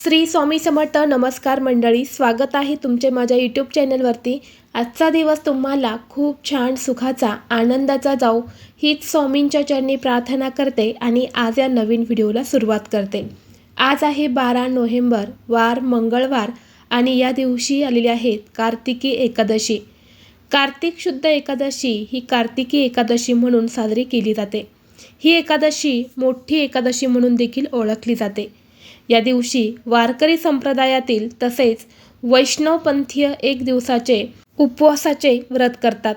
श्री स्वामी समर्थ नमस्कार मंडळी स्वागत आहे तुमचे माझ्या यूट्यूब चॅनलवरती आजचा दिवस तुम्हाला खूप छान सुखाचा आनंदाचा जाऊ हीच स्वामींच्या चरणी प्रार्थना करते आणि आज या नवीन व्हिडिओला सुरुवात करते. आज आहे बारा नोव्हेंबर वार मंगळवार आणि या दिवशी आलेली आहेत कार्तिकी एकादशी. कार्तिक शुद्ध एकादशी ही कार्तिकी एकादशी म्हणून साजरी केली जाते. ही एकादशी मोठी एकादशी म्हणून देखील ओळखली जाते. या दिवशी वारकरी संप्रदायातील तसेच वैष्णवपंथीय एक दिवसाचे उपवासाचे व्रत करतात.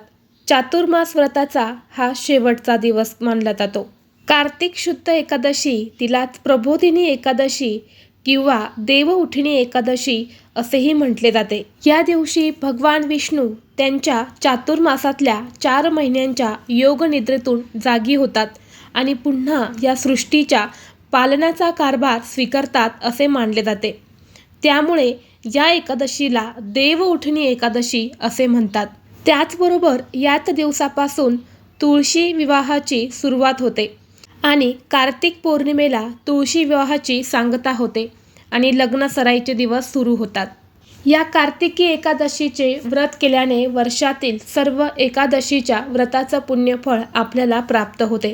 चातुर्मास व्रताचा हा शेवटचा दिवस मानला जातो. कार्तिक शुद्ध एकादशी तिलाच प्रबोधिनी एकादशी किंवा देवउठिणी एकादशी असेही म्हटले जाते. या दिवशी भगवान विष्णू त्यांच्या चातुर्मासातल्या चार महिन्यांच्या योगनिद्रेतून जागी होतात आणि पुन्हा या सृष्टीच्या पालनाचा कारभार स्वीकारतात असे मानले जाते. त्यामुळे या एकादशीला देवउठणी एकादशी असे म्हणतात. त्याचबरोबर याच दिवसापासून तुळशी विवाहाची सुरुवात होते आणि कार्तिक पौर्णिमेला तुळशी विवाहाची सांगता होते आणि लग्न सराईचे दिवस सुरू होतात. या कार्तिकी एकादशीचे व्रत केल्याने वर्षातील सर्व एकादशीच्या व्रताचं पुण्यफळ आपल्याला प्राप्त होते.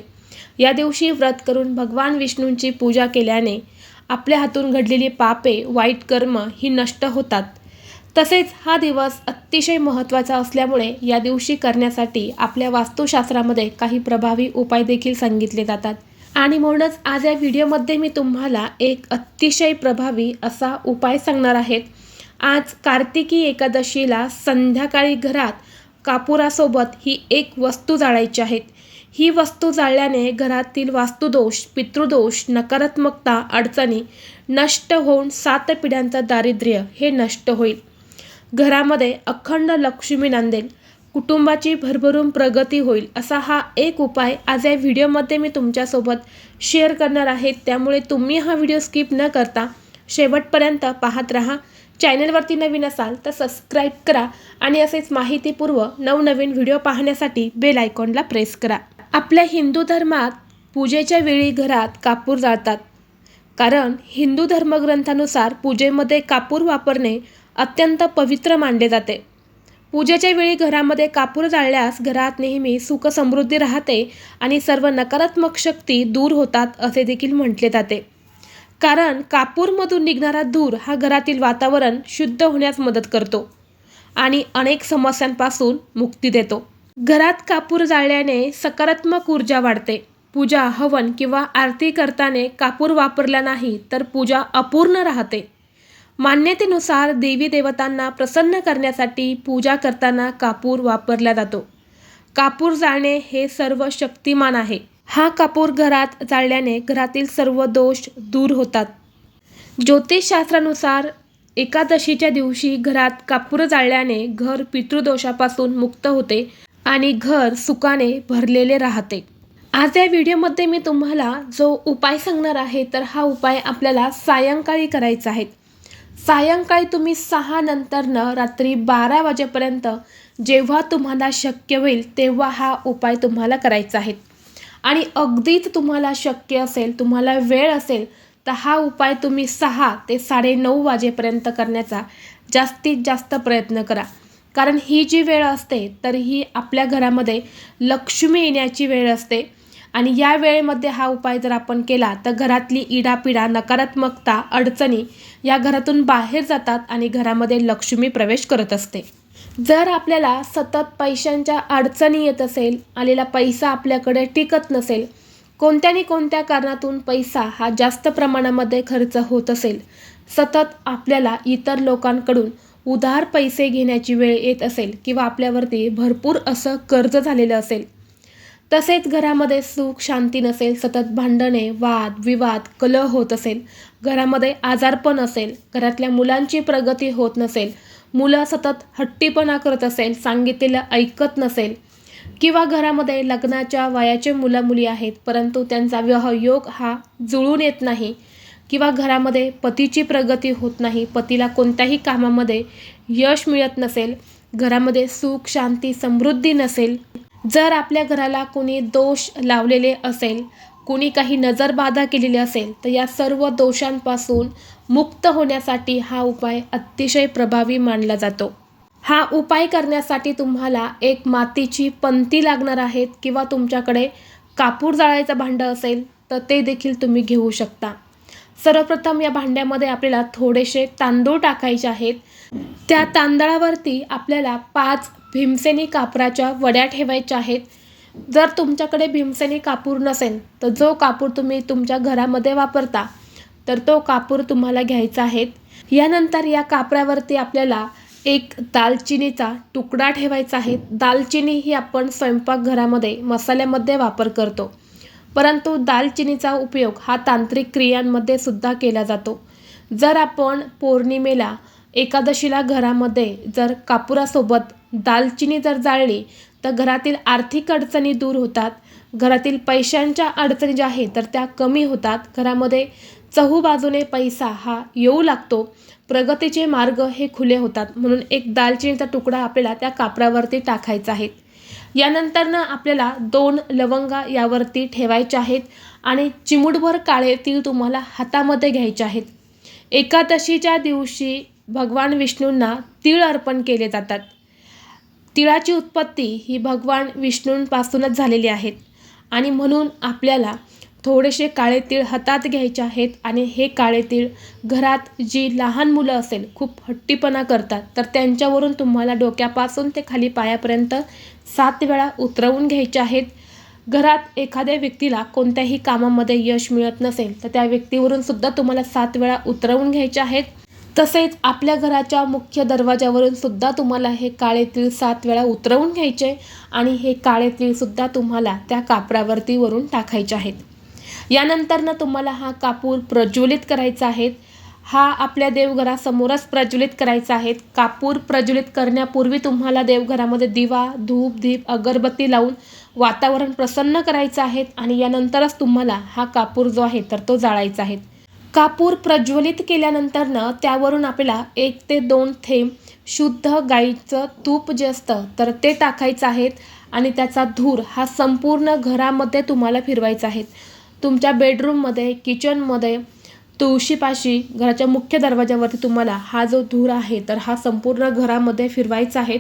या दिवशी व्रत करून भगवान विष्णूंची पूजा केल्याने आपल्या हातून घडलेली पापे वाईट कर्म ही नष्ट होतात. तसेच हा दिवस अतिशय महत्त्वाचा असल्यामुळे या दिवशी करण्यासाठी आपल्या वास्तुशास्त्रामध्ये काही प्रभावी उपाय देखील सांगितले जातात. आणि म्हणूनच आज या व्हिडिओमध्ये मी तुम्हाला एक अतिशय प्रभावी असा उपाय सांगणार आहेत आज कार्तिकी एकादशीला संध्याकाळी घरात कापुरासोबत ही एक वस्तू जाळायची आहेत ही वस्तू जाळल्याने घरातील वास्तुदोष पितृदोष नकारात्मकता अडचणी नष्ट होऊन सात पिढ्यांचं दारिद्र्य हे नष्ट होईल. घरामध्ये अखंड लक्ष्मी नांदेल. कुटुंबाची भरभरून प्रगती होईल असा हा एक उपाय आज या व्हिडिओमध्ये मी तुमच्यासोबत शेअर करणार आहे. त्यामुळे तुम्ही हा व्हिडिओ स्किप न करता शेवटपर्यंत पाहत राहा. चॅनलवरती नवीन असाल तर सबस्क्राईब करा आणि असेच माहितीपूर्व नवनवीन व्हिडिओ पाहण्यासाठी बेल आयकॉनला प्रेस करा. आपल्या हिंदू धर्मात पूजेच्या वेळी घरात कापूर जाळतात. कारण हिंदू धर्मग्रंथानुसार पूजेमध्ये कापूर वापरणे अत्यंत पवित्र मानले जाते. पूजेच्या वेळी घरामध्ये कापूर जाळल्यास घरात नेहमी सुख समृद्धी राहते आणि सर्व नकारात्मक शक्ती दूर होतात असे देखील म्हटले जाते. कारण कापूरमधून निघणारा धूर हा घरातील वातावरण शुद्ध होण्यास मदत करतो आणि अनेक समस्यांपासून मुक्ती देतो. घरात कापूर जाळल्याने सकारात्मक ऊर्जा वाढते. पूजा हवन किंवा आरती करताने कापूर वापरला नाही तर पूजा अपूर्ण राहते. मान्यतेनुसार देवी देवतांना प्रसन्न करण्यासाठी पूजा करताना कापूर वापरला जातो. कापूर जाळणे हे सर्व शक्तिमान आहे. हा कापूर घरात जाळल्याने घरातील सर्व दोष दूर होतात. ज्योतिषशास्त्रानुसार एकादशीच्या दिवशी घरात कापूर जाळल्याने घर पितृदोषापासून मुक्त होते. आणि घर सुखाने भरलेले राहते. आज या व्हिडिओमध्ये मी तुम्हाला जो उपाय सांगणार आहे तर हा उपाय आपल्याला सायंकाळी करायचा आहे. सायंकाळी तुम्ही सहा नंतरनं रात्री बारा वाजेपर्यंत जेव्हा तुम्हाला शक्य होईल तेव्हा हा उपाय तुम्हाला करायचा आहे. आणि अगदीच तुम्हाला शक्य असेल तुम्हाला वेळ असेल तर हा उपाय तुम्ही सहा ते साडेनऊ वाजेपर्यंत करण्याचा जास्तीत जास्त प्रयत्न करा. कारण ही जी वेळ असते तर ही आपल्या घरामध्ये लक्ष्मी येण्याची वेळ असते. आणि या वेळेमध्ये हा उपाय जर आपण केला तर घरातली इडापिडा नकारात्मकता अडचणी या घरातून बाहेर जातात आणि घरामध्ये लक्ष्मी प्रवेश करत असते. जर आपल्याला सतत पैशांच्या अडचणी येत असेल आलेला पैसा आपल्याकडे टिकत नसेल कोणत्यानी कोणत्या कारणातून पैसा हा जास्त प्रमाणामध्ये खर्च होत असेल सतत आपल्याला इतर लोकांकडून उधार पैसे घेण्याची वेळ येत असेल किंवा आपल्यावरती भरपूर असं कर्ज झालेलं असेल. तसेच घरामध्ये सुख शांती नसेल सतत भांडणे वाद विवाद कलह होत असेल. घरामध्ये आजारपण असेल घरातल्या मुलांची प्रगती होत नसेल मुलं सतत हट्टीपणा करत असेल सांगितलेलं ऐकत नसेल किंवा घरामध्ये लग्नाच्या वयाचे मुलं मुली आहेत परंतु त्यांचा विवाहयोग हा जुळून येत नाही. किंवा घरामध्ये पतीची प्रगती होत नाही पतीला कोणत्याही कामामध्ये यश मिळत नसेल घरामध्ये सुख शांती समृद्धी नसेल जर आपल्या घराला कोणी दोष लावलेले असेल कुणी काही नजरबाधा केलेली असेल तर या सर्व दोषांपासून मुक्त होण्यासाठी हा उपाय अतिशय प्रभावी मानला जातो. हा उपाय करण्यासाठी तुम्हाला एक मातीची पंती लागणार आहेत किंवा तुमच्याकडे कापूर जाळायचं भांडं असेल तर ते देखील तुम्ही घेऊ शकता. सर्वप्रथम या भांड्यामध्ये आपल्याला थोडेसे तांदूळ टाकायचे आहेत. त्या तांदळावरती आपल्याला पाच भीमसेनी कापराच्या वड्या ठेवायच्या आहेत. जर तुमच्याकडे भीमसेनी कापूर नसेल तर जो कापूर तुम्ही तुमच्या घरामध्ये वापरता तर तो कापूर तुम्हाला घ्यायचा आहे. यानंतर या कापरावरती आपल्याला एक दालचिनीचा तुकडा ठेवायचा आहे. दालचिनी ही आपण स्वयंपाकघरामध्ये मसाल्यामध्ये वापर करतो. परंतु दालचिनीचा उपयोग हा तांत्रिक क्रियांमध्ये सुद्धा केला जातो. जर आपण पौर्णिमेला एकादशीला घरामध्ये जर कापुरासोबत दालचिनी जर जाळली तर घरातील आर्थिक अडचणी दूर होतात. घरातील पैशांच्या अडचणी ज्या आहेत तर त्या कमी होतात. घरामध्ये चहूबाजूने पैसा हा येऊ लागतो. प्रगतीचे मार्ग हे खुले होतात. म्हणून एक दालचिनीचा तुकडा आपल्याला त्या कापरावरती टाकायचा आहे. यानंतरनं आपल्याला दोन लवंगा यावरती ठेवायच्या आहेत आणि चिमुटभर काळे तीळ तुम्हाला हातामध्ये घ्यायचे आहेत. एकादशीच्या दिवशी भगवान विष्णूंना तीळ अर्पण केले जातात. तिळाची उत्पत्ती ही भगवान विष्णूंपासूनच झालेली आहेत आणि म्हणून आपल्याला थोडेसे काळे तीळ हातात घ्यायचे आहेत आणि हे काळे तीळ घरात जी लहान मुलं असेल खूप हट्टीपणा करतात तर त्यांच्यावरून तुम्हाला डोक्यापासून ते खाली पायापर्यंत सात वेळा उतरवून घ्यायचे आहेत. घरात एखाद्या व्यक्तीला कोणत्याही कामामध्ये यश मिळत नसेल तर त्या व्यक्तीवरून सुद्धा तुम्हाला सात वेळा उतरवून घ्यायचे आहेत. तसेच आपल्या घराच्या मुख्य दरवाजावरून सुद्धा तुम्हाला हे काळे तीळ सात वेळा उतरवून घ्यायचे आणि हे काळे तीळसुद्धा तुम्हाला त्या कापरावरती वरून टाकायचे आहेत. यानंतरनं तुम्हाला हा कापूर प्रज्वलित करायचा आहे. हा आपल्या देवघरासमोरच प्रज्वलित करायचा आहे. कापूर प्रज्वलित करण्यापूर्वी तुम्हाला देवघरामध्ये दिवा धूप दीप अगरबत्ती लावून वातावरण प्रसन्न करायचं आहे आणि यानंतरच तुम्हाला हा कापूर जो आहे तर तो जाळायचा आहे. कापूर प्रज्वलित केल्यानंतरनं त्यावरून आपल्याला एक ते दोन थेंब शुद्ध गाईचं तूप जे असतं तर ते टाकायचं आहेत आणि त्याचा धूर हा संपूर्ण घरामध्ये तुम्हाला फिरवायचा आहे. तुमच्या बेडरूममध्ये किचनमध्ये तुळशीपाशी घराच्या मुख्य दरवाजावरती तुम्हाला हा जो धूर आहे तर हा संपूर्ण घरामध्ये फिरवायचा आहे.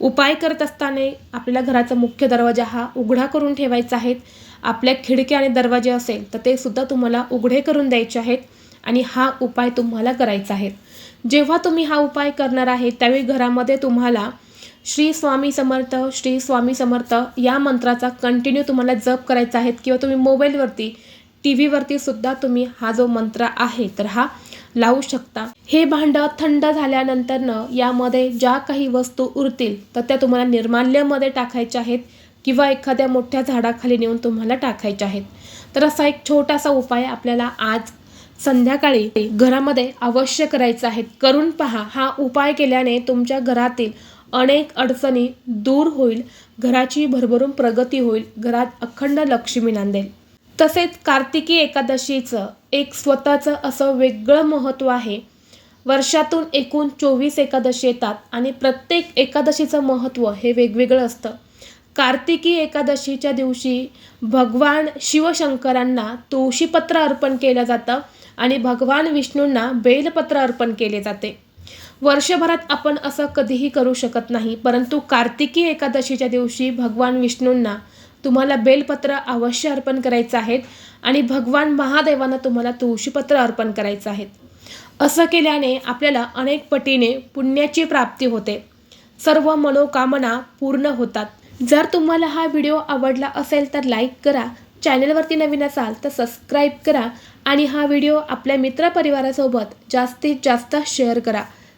उपाय करत असताना आपल्याला घराचा मुख्य दरवाजा हा उघडा करून ठेवायचा आहे. आपल्या खिडक्या आणि दरवाजे असेल तर ते सुद्धा तुम्हाला उघडे करून द्यायचे आहेत आणि हा उपाय तुम्हाला करायचा आहे. जेव्हा तुम्ही हा उपाय करणार आहे त्यावेळी घरामध्ये तुम्हाला श्री स्वामी समर्थ श्री स्वामी समर्थ या मंत्राचा कंटिन्यू तुम्हाला जप करायचा आहे किंवा तुम्ही मोबाईलवरती टी व्हीवरती सुद्धा तुम्ही हा जो मंत्र आहे तर हा लावू शकता. हे भांडं थंड झाल्यानंतरनं यामध्ये ज्या काही वस्तू उरतील तर त्या तुम्हाला निर्माल्यमध्ये टाकायच्या आहेत किंवा एखाद्या मोठ्या झाडाखाली नेऊन तुम्हाला टाकायच्या आहेत. तर असा एक छोटासा उपाय आपल्याला आज संध्याकाळी घरामध्ये अवश्य करायचा आहे. करून पहा. हा उपाय केल्याने तुमच्या घरातील अनेक अडचणी दूर होईल घराची भरभरून प्रगती होईल घरात अखंड लक्ष्मी नांदेल. तसेच कार्तिकी एकादशीचं एक स्वतःचं असं वेगळं महत्त्व आहे. वर्षातून एकूण चोवीस एकादशी येतात आणि प्रत्येक एकादशीचं महत्त्व हे वेगवेगळं असतं. कार्तिकी एकादशीच्या दिवशी भगवान शिवशंकरांना तुळशीपत्र अर्पण केलं जातं आणि भगवान विष्णूंना बेलपत्र अर्पण केले जाते. वर्षभरात आपण असं कधीही करू शकत नाही परंतु कार्तिकी एकादशीच्या दिवशी भगवान विष्णूंना तुम्हाला बेलपत्र अवश्य अर्पण करायचं आहेत आणि भगवान महादेवांना तुम्हाला तुळशीपत्र अर्पण करायचं आहेत असं केल्याने आपल्याला अनेक पटीने पुण्याची प्राप्ती होते. सर्व मनोकामना पूर्ण होतात. जर तुम्हाला हा व्हिडिओ आवडला असेल तर लाईक करा चॅनलवरती नवीन असाल तर सबस्क्राईब करा आणि हा व्हिडिओ आपल्या मित्रपरिवारासोबत जास्तीत जास्त शेअर करा.